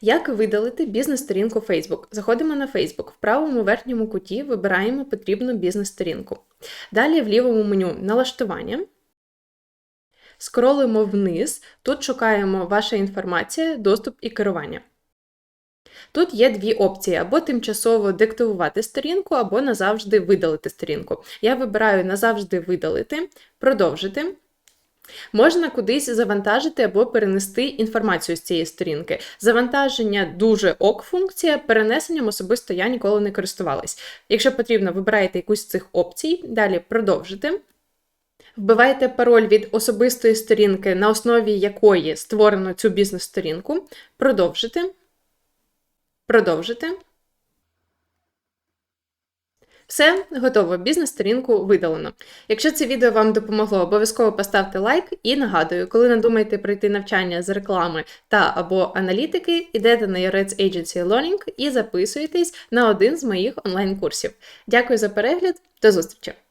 Як видалити бізнес-сторінку Facebook? Заходимо на Facebook. В правому верхньому куті вибираємо потрібну бізнес-сторінку. Далі в лівому меню налаштування. Скролимо вниз. Тут шукаємо ваша інформація, доступ і керування. Тут є дві опції: або тимчасово деактивувати сторінку, або назавжди видалити сторінку. Я вибираю назавжди видалити, продовжити. Можна кудись завантажити або перенести інформацію з цієї сторінки. Завантаження дуже ок функція, перенесенням особисто я ніколи не користувалась. Якщо потрібно, вибираєте якусь з цих опцій, далі продовжити. Вбивайте пароль від особистої сторінки, на основі якої створено цю бізнес-сторінку, продовжити. Продовжити. Все, готово. Бізнес-сторінку видалено. Якщо це відео вам допомогло, обов'язково поставте лайк і нагадую, коли надумаєте пройти навчання з реклами та або аналітики, йдете на Ярець Agency Learning і записуєтесь на один з моїх онлайн-курсів. Дякую за перегляд, до зустрічі!